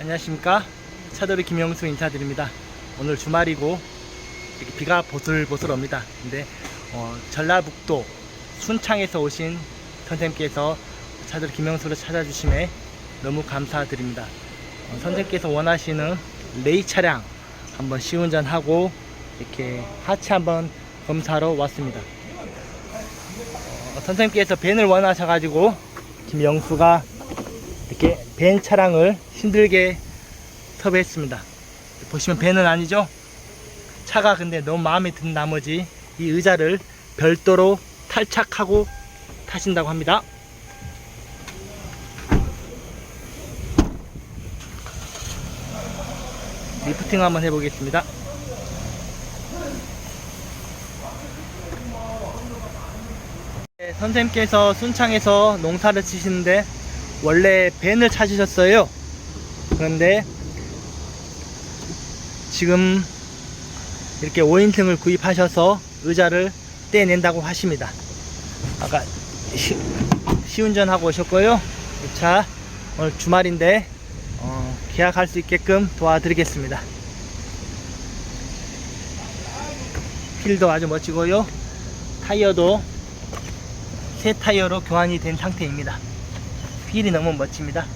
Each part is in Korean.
안녕하십니까? 차돌이 김영수 인사드립니다. 오늘 주말이고 이렇게 비가 보슬보슬 옵니다. 근데 어, 전라북도 순창에서 오신 선생님께서 차돌이 김영수를 찾아주심에 너무 감사드립니다. 어, 선생님께서 원하시는 레이 차량 한번 시운전하고 이렇게 하체 한번 검사하러 왔습니다. 어, 선생님께서 벤을 원하셔가지고 김영수가 이렇게 벤 차량을 힘들게 섭외했습니다. 보시면 벤은 아니죠? 차가 근데 너무 마음에 든 나머지 이 의자를 별도로 탈착하고 타신다고 합니다. 리프팅 한번 해보겠습니다. 네, 선생님께서 순창에서 농사를 치시는데 원래 벤을 찾으셨어요. 그런데 지금 이렇게 5인승을 구입하셔서 의자를 떼낸다고 하십니다. 아까 시, 시운전하고 오셨고요. 자, 오늘 주말인데 어, 계약할 수 있게끔 도와드리겠습니다. 필도 아주 멋지고요. 타이어도 새 타이어로 교환이 된 상태입니다. 휠이 너무 멋집니다.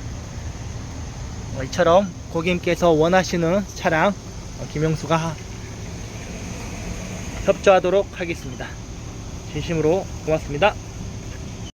어, 이처럼 고객님께서 원하시는 차량 어, 김영수가 협조하도록 하겠습니다. 진심으로 고맙습니다.